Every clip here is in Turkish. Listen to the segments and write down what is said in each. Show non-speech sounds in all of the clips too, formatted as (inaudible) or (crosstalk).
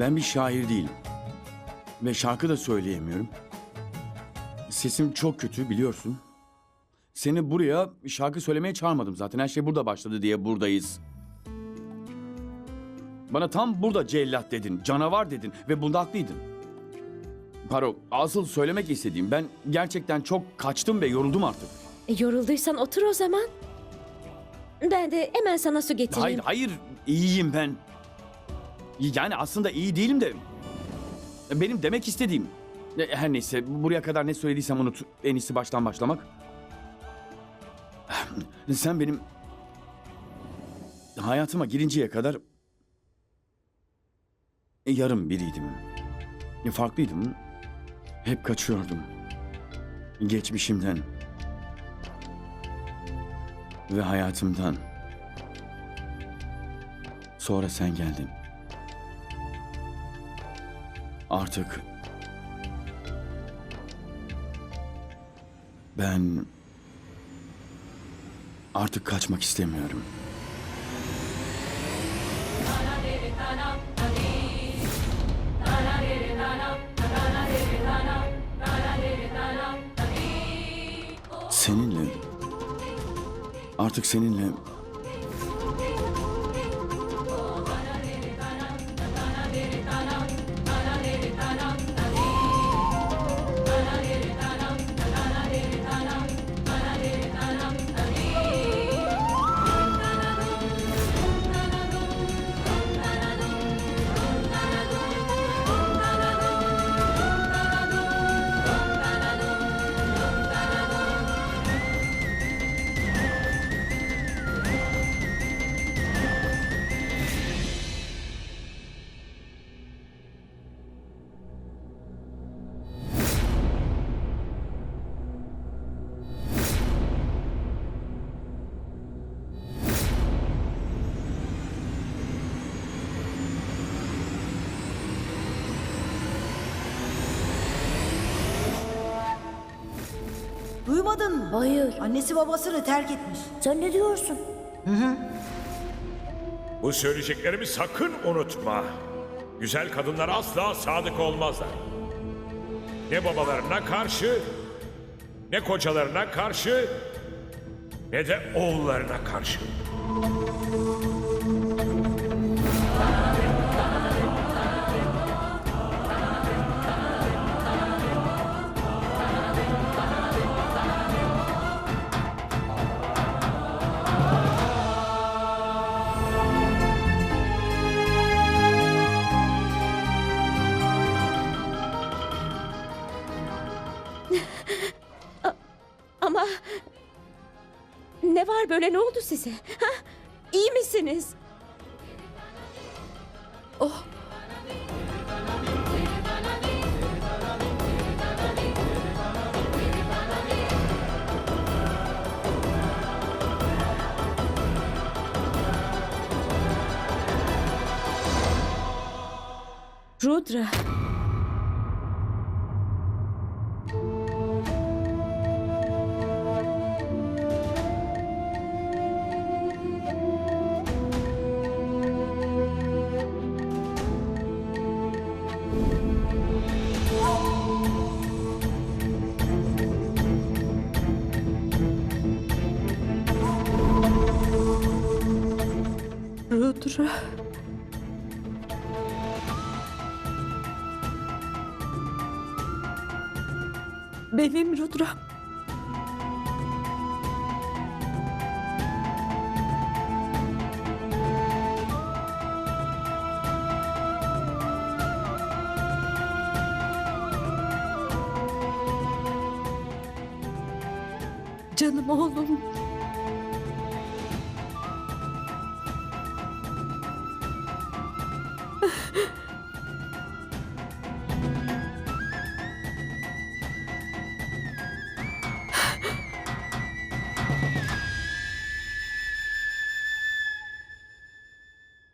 Ben bir şair değilim. Ve şarkı da söyleyemiyorum. Sesim çok kötü biliyorsun. Seni buraya şarkı söylemeye çağırmadım zaten. Her şey burada başladı diye buradayız. Bana tam burada cellat dedin, canavar dedin ve bunda haklıydın. Paro, asıl söylemek istediğim ben gerçekten çok kaçtım ve yoruldum artık. E, yorulduysan otur o zaman. Ben de hemen sana su getireyim. Hayır, hayır. iyiyim ben. Yani aslında iyi değilim de... Benim demek istediğim... Her neyse, buraya kadar ne söylediysem unut. En iyisi baştan başlamak. (sighs) Sen benim... Hayatıma girinceye kadar... Yarım biriydim. Farklıydım. Hep kaçıyordum. Geçmişimden. Ve hayatımdan. Sonra sen geldin. Artık ben artık kaçmak istemiyorum. Seninle artık seninle Duymadın mı? Hayır. Annesi babasını terk etmiş. Sen ne diyorsun? Bu söyleyeceklerimi sakın unutma. Güzel kadınlar asla sadık olmazlar. Ne babalarına karşı, ne kocalarına karşı, ne de oğullarına karşı. Böyle ne oldu size? Ha? İyi misiniz? Oh. Rudra. Rudra. Benim Rudra.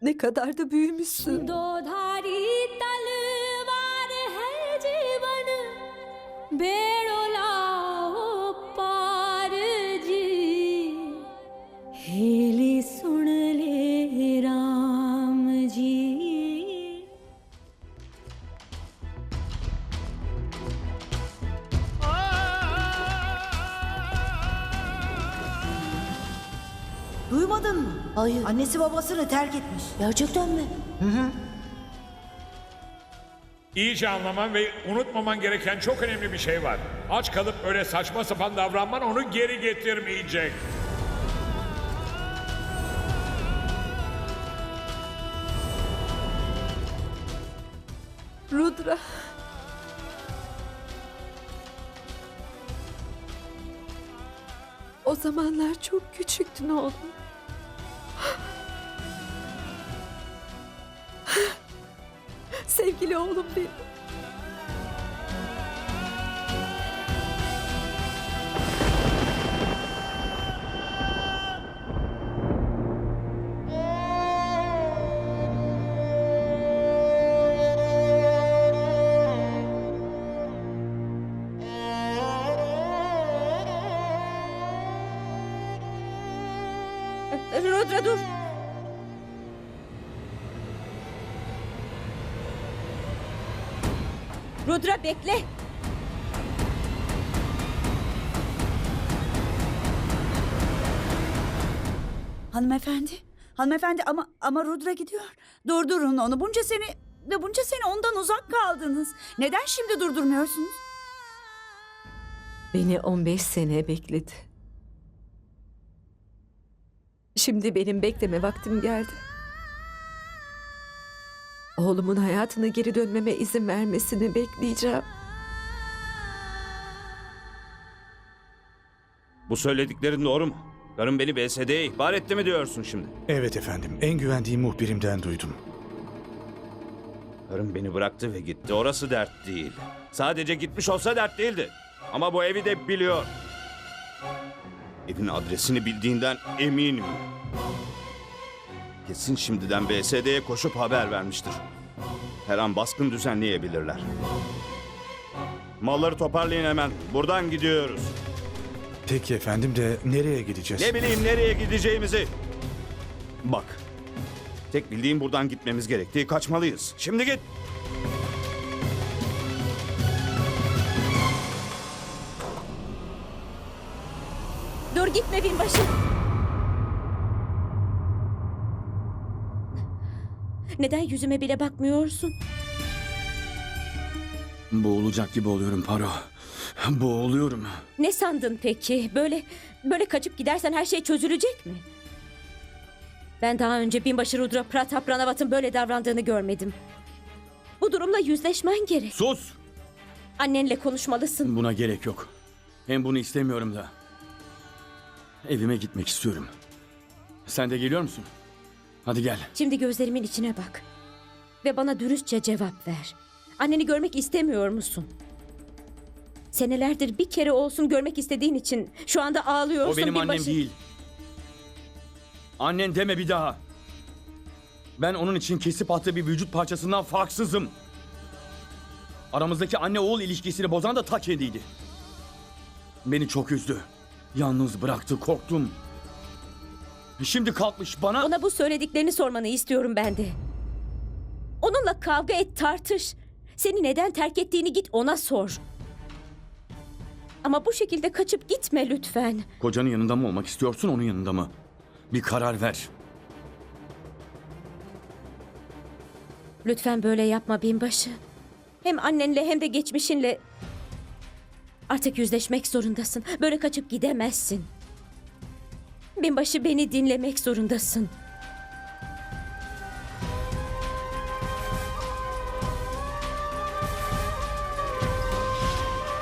Ne kadar da büyümüşsün. Hayır. Annesi babasını terk etmiş. Gerçekten mi? İyice anlaman ve unutmaman gereken çok önemli bir şey var. Aç kalıp öyle saçma sapan davranman onu geri getirmeyecek. Rudra. O zamanlar çok küçüktün oğlum. Rudra bekle. Hanımefendi, hanımefendi ama ama Rudra gidiyor. Durdurun onu. Bunca sene ve bunca sene ondan uzak kaldınız. Neden şimdi durdurmuyorsunuz? Beni 15 sene bekledi. Şimdi benim bekleme vaktim geldi. Oğlumun hayatına geri dönmeme izin vermesini bekleyeceğim. Bu söylediklerin doğru mu? Karım beni BSD'ye ihbar etti mi diyorsun şimdi? Evet efendim. En güvendiğim muhbirimden duydum. Karım beni bıraktı ve gitti. Orası dert değil. Sadece gitmiş olsa dert değildi. Ama bu evi de biliyor. Evin adresini bildiğinden eminim. Kesin şimdiden BSD'ye koşup haber vermiştir. Her an baskın düzenleyebilirler. Malları toparlayın hemen. Buradan gidiyoruz. Peki efendim de nereye gideceğiz? Ne bileyim nereye gideceğimizi. Bak. Tek bildiğim buradan gitmemiz gerektiği kaçmalıyız. Şimdi git. Dur gitme binbaşı. Neden yüzüme bile bakmıyorsun? Boğulacak gibi oluyorum Paro. Boğuluyorum. Ne sandın peki? Böyle böyle kaçıp gidersen her şey çözülecek mi? Ben daha önce binbaşı Rudra Pratap Ranavat'ın böyle davrandığını görmedim. Bu durumla yüzleşmen gerek. Sus! Annenle konuşmalısın. Buna gerek yok. Hem bunu istemiyorum da. Evime gitmek istiyorum. Sen de geliyor musun? Hadi gel. Şimdi gözlerimin içine bak. Ve bana dürüstçe cevap ver. Anneni görmek istemiyor musun? Senelerdir bir kere olsun görmek istediğin için şu anda ağlıyorsun O benim annem binbaşı. değil. Annen deme bir daha. Ben onun için kesip attığı bir vücut parçasından farksızım. Aramızdaki anne oğul ilişkisini bozan da ta kendiydi. Beni çok üzdü. Yalnız bıraktı, korktum. Şimdi kalkmış bana... Ona bu söylediklerini sormanı istiyorum ben de. Onunla kavga et tartış. Seni neden terk ettiğini git ona sor. Ama bu şekilde kaçıp gitme lütfen. Kocanın yanında mı olmak istiyorsun, onun yanında mı? Bir karar ver. Lütfen böyle yapma binbaşı. Hem annenle hem de geçmişinle artık yüzleşmek zorundasın. Böyle kaçıp gidemezsin. Binbaşı beni dinlemek zorundasın.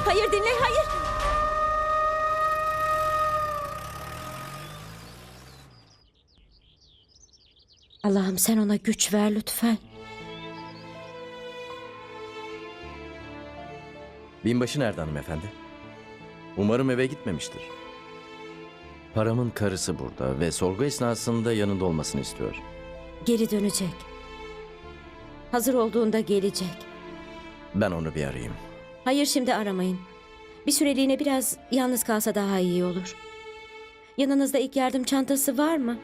Hayır dinle, hayır. Allah'ım sen ona güç ver lütfen. Binbaşı nerede hanımefendi? Umarım eve gitmemiştir. Paramın karısı burada ve sorgu esnasında yanında olmasını istiyor. Geri dönecek. Hazır olduğunda gelecek. Ben onu bir arayayım. Hayır şimdi aramayın. Bir süreliğine biraz yalnız kalsa daha iyi olur. Yanınızda ilk yardım çantası var mı?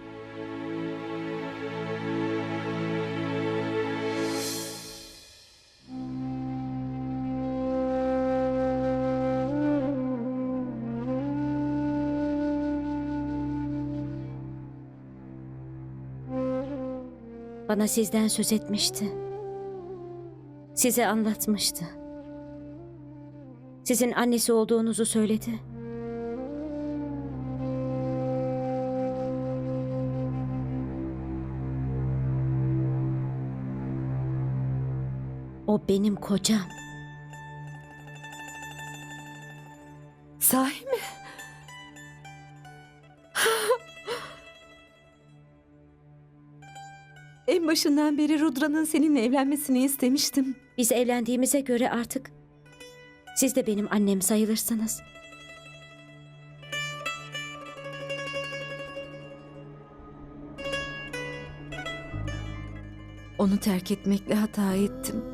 Bana sizden söz etmişti. Size anlatmıştı. Sizin annesi olduğunuzu söyledi. O benim kocam. Sahi mi? Başından beri Rudra'nın seninle evlenmesini istemiştim. Biz evlendiğimize göre artık siz de benim annem sayılırsınız. Onu terk etmekle hata ettim.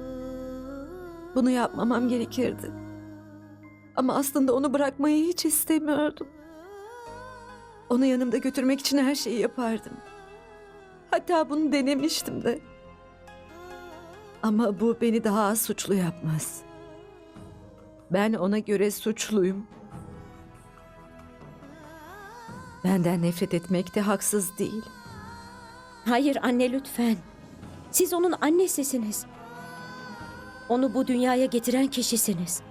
Bunu yapmamam gerekirdi. Ama aslında onu bırakmayı hiç istemiyordum. Onu yanımda götürmek için her şeyi yapardım. Hatta bunu denemiştim de. Ama bu beni daha az suçlu yapmaz. Ben ona göre suçluyum. Benden nefret etmek de haksız değil. Hayır anne lütfen. Siz onun annesisiniz. Onu bu dünyaya getiren kişisiniz.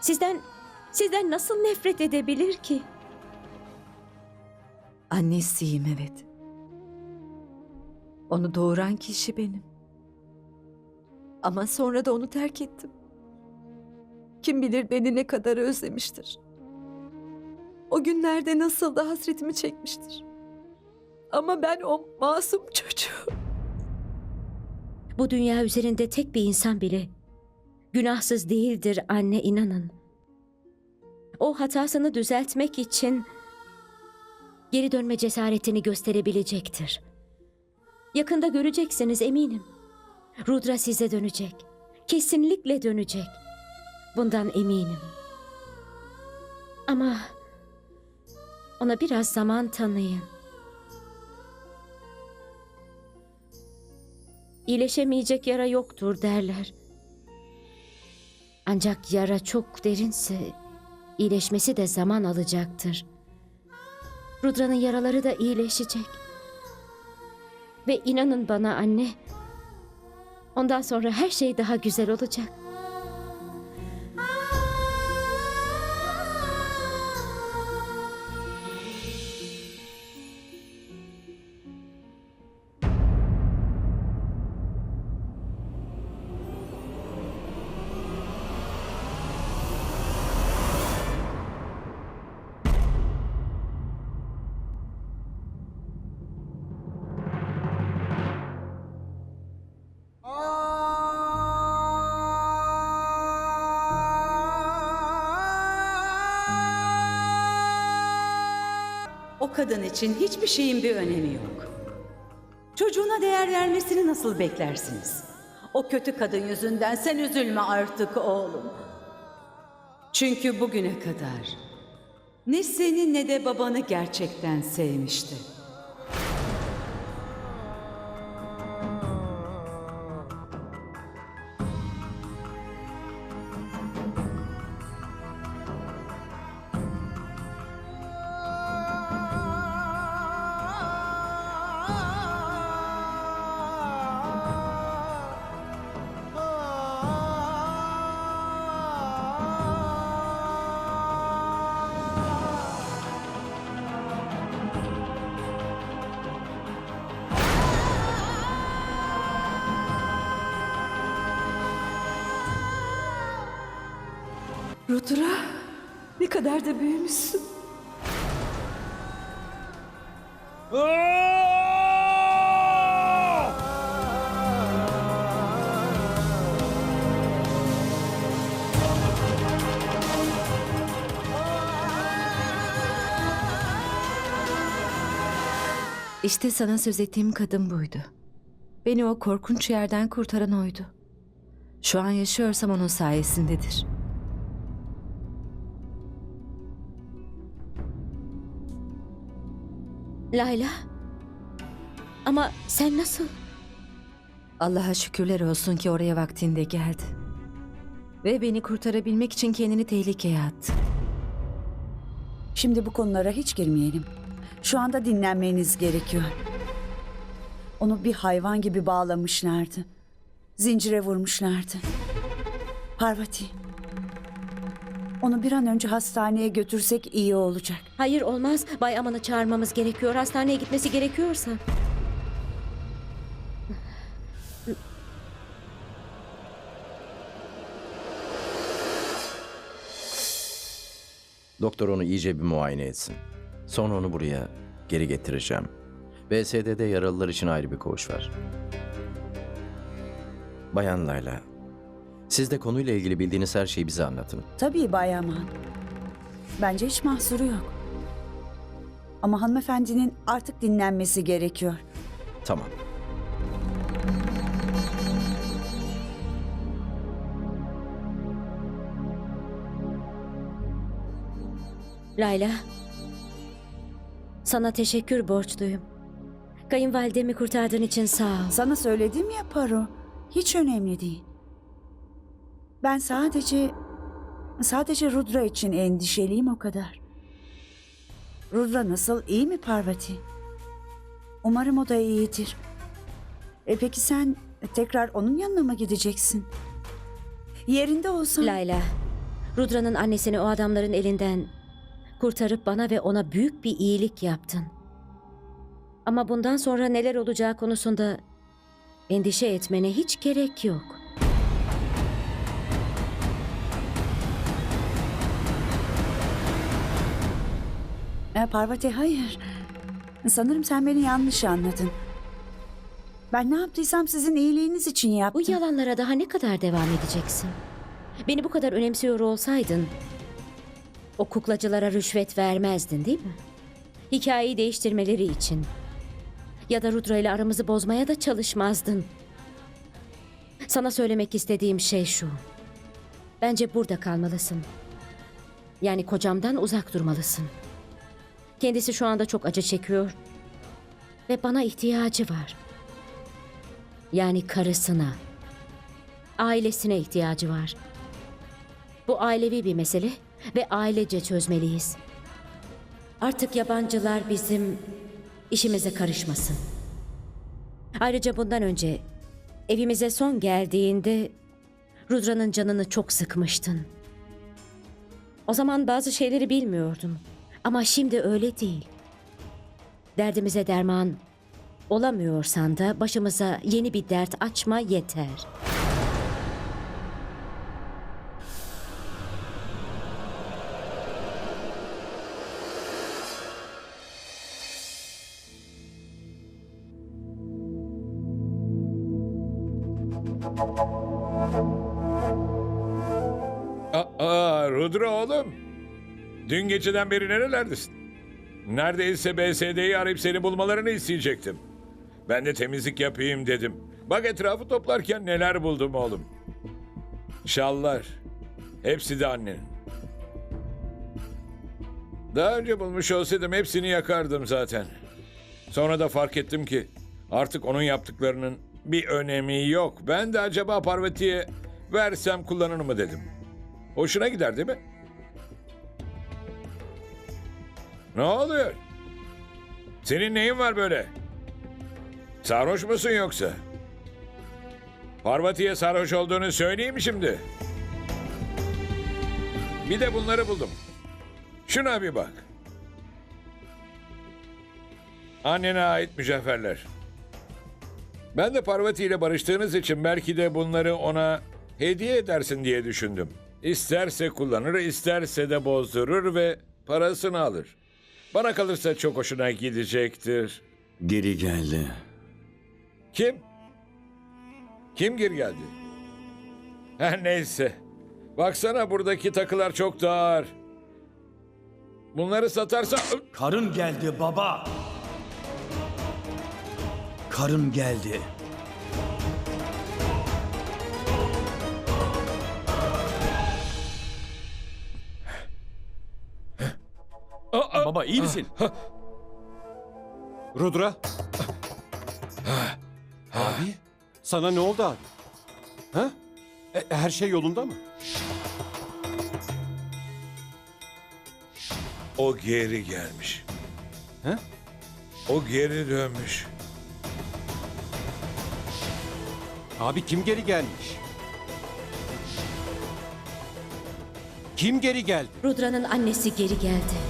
Sizden sizden nasıl nefret edebilir ki? Annesiyim evet. Onu doğuran kişi benim. Ama sonra da onu terk ettim. Kim bilir beni ne kadar özlemiştir. O günlerde nasıl da hasretimi çekmiştir. Ama ben o masum çocuğu. Bu dünya üzerinde tek bir insan bile günahsız değildir anne inanın. O hatasını düzeltmek için geri dönme cesaretini gösterebilecektir. Yakında göreceksiniz eminim. Rudra size dönecek. Kesinlikle dönecek. Bundan eminim. Ama ona biraz zaman tanıyın. İyileşemeyecek yara yoktur derler. Ancak yara çok derinse iyileşmesi de zaman alacaktır. Rudra'nın yaraları da iyileşecek. Ve inanın bana anne, ondan sonra her şey daha güzel olacak. O kadın için hiçbir şeyin bir önemi yok. Çocuğuna değer vermesini nasıl beklersiniz? O kötü kadın yüzünden sen üzülme artık oğlum. Çünkü bugüne kadar ne seni ne de babanı gerçekten sevmişti. Rudra, ne kadar da büyümüşsün. İşte sana söz ettiğim kadın buydu. Beni o korkunç yerden kurtaran oydu. Şu an yaşıyorsam onun sayesindedir. Layla. Ama sen nasıl? Allah'a şükürler olsun ki oraya vaktinde geldi. Ve beni kurtarabilmek için kendini tehlikeye attı. Şimdi bu konulara hiç girmeyelim. Şu anda dinlenmeniz gerekiyor. Onu bir hayvan gibi bağlamışlardı. Zincire vurmuşlardı. Parvati. Onu bir an önce hastaneye götürsek iyi olacak. Hayır olmaz. Bay Aman'ı çağırmamız gerekiyor. Hastaneye gitmesi gerekiyorsa. Doktor onu iyice bir muayene etsin. Sonra onu buraya geri getireceğim. BSD'de yaralılar için ayrı bir koğuş var. Bayan Layla, siz de konuyla ilgili bildiğiniz her şeyi bize anlatın. Tabii Bay Aman. Bence hiç mahsuru yok. Ama hanımefendinin artık dinlenmesi gerekiyor. Tamam. Layla. Sana teşekkür borçluyum. Kayınvalidemi kurtardığın için sağ ol. Sana söyledim ya Paro. Hiç önemli değil. Ben sadece sadece Rudra için endişeliyim o kadar. Rudra nasıl? İyi mi Parvati? Umarım o da iyidir. E peki sen tekrar onun yanına mı gideceksin? Yerinde olsan... Layla, Rudra'nın annesini o adamların elinden kurtarıp bana ve ona büyük bir iyilik yaptın. Ama bundan sonra neler olacağı konusunda endişe etmene hiç gerek yok. E, Parvati hayır. Sanırım sen beni yanlış anladın. Ben ne yaptıysam sizin iyiliğiniz için yaptım. Bu yalanlara daha ne kadar devam edeceksin? Beni bu kadar önemsiyor olsaydın o kuklacılara rüşvet vermezdin değil mi? Hikayeyi değiştirmeleri için. Ya da Rudra ile aramızı bozmaya da çalışmazdın. Sana söylemek istediğim şey şu. Bence burada kalmalısın. Yani kocamdan uzak durmalısın. Kendisi şu anda çok acı çekiyor. Ve bana ihtiyacı var. Yani karısına, ailesine ihtiyacı var. Bu ailevi bir mesele ve ailece çözmeliyiz. Artık yabancılar bizim işimize karışmasın. Ayrıca bundan önce evimize son geldiğinde Rudra'nın canını çok sıkmıştın. O zaman bazı şeyleri bilmiyordum. Ama şimdi öyle değil. Derdimize derman olamıyorsan da başımıza yeni bir dert açma yeter. Dün geceden beri nerelerdesin? Neredeyse BSD'yi arayıp seni bulmalarını isteyecektim. Ben de temizlik yapayım dedim. Bak etrafı toplarken neler buldum oğlum. Şallar. Hepsi de annenin. Daha önce bulmuş olsaydım hepsini yakardım zaten. Sonra da fark ettim ki artık onun yaptıklarının bir önemi yok. Ben de acaba Parvati'ye versem kullanır mı dedim. Hoşuna gider değil mi? Ne oluyor? Senin neyin var böyle? Sarhoş musun yoksa? Parvati'ye sarhoş olduğunu söyleyeyim şimdi? Bir de bunları buldum. Şuna bir bak. Annene ait mücevherler. Ben de Parvati ile barıştığınız için belki de bunları ona hediye edersin diye düşündüm. İsterse kullanır, isterse de bozdurur ve parasını alır. Bana kalırsa çok hoşuna gidecektir. Geri geldi. Kim? Kim geri geldi? Her neyse. Baksana buradaki takılar çok da ağır. Bunları satarsa... Karın geldi baba. Karım geldi. Baba iyi misin? Rudra. abi, sana ne oldu abi? Ha? E, her şey yolunda mı? O geri gelmiş. He? O geri dönmüş. Abi kim geri gelmiş? Kim geri geldi? Rudra'nın annesi geri geldi.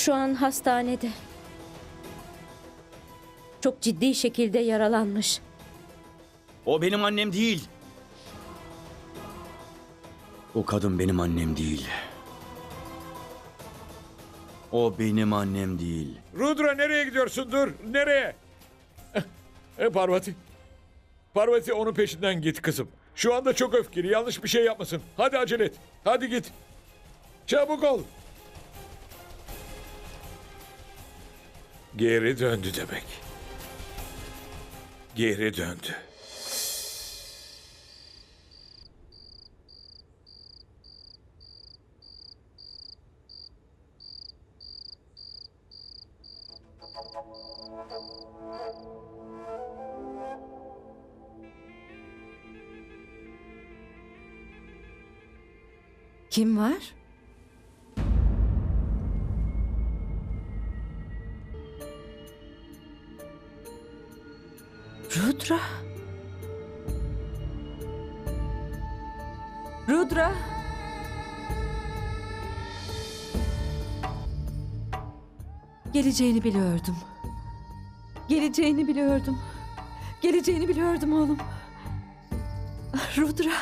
Şu an hastanede. Çok ciddi şekilde yaralanmış. O benim annem değil. O kadın benim annem değil. O benim annem değil. Rudra nereye gidiyorsun? Dur. Nereye? E, Parvati. Parvati onun peşinden git kızım. Şu anda çok öfkeli. Yanlış bir şey yapmasın. Hadi acele et. Hadi git. Çabuk ol. Geri döndü demek. Geri döndü. Kim var? Rudra. Rudra. Geleceğini biliyordum. Geleceğini biliyordum. Geleceğini biliyordum oğlum. Rudra.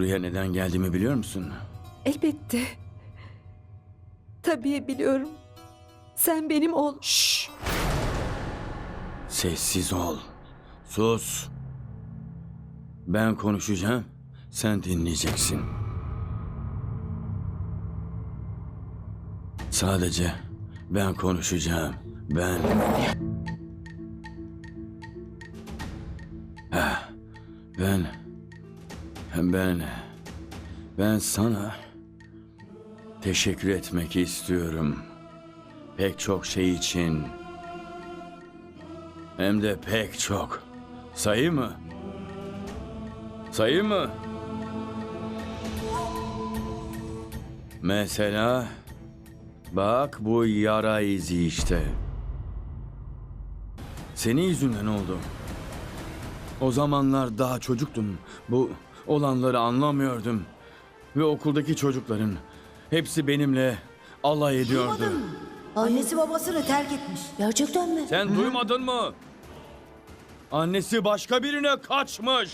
Buraya neden geldiğimi biliyor musun? Elbette. Tabii biliyorum. Sen benim oğlum. Sessiz ol. Sus. Ben konuşacağım. Sen dinleyeceksin. Sadece ben konuşacağım. Ben. Ha, ben. Ben. Ben sana teşekkür etmek istiyorum. Pek çok şey için. Hem de pek çok. Sayı mı? Sayı mı? Mesela bak bu yara izi işte. Senin yüzünden oldu. O zamanlar daha çocuktum. Bu olanları anlamıyordum. Ve okuldaki çocukların hepsi benimle alay ediyordu. Annesi babasını terk etmiş. Gerçekten mi? Sen duymadın mı? Annesi başka birine kaçmış.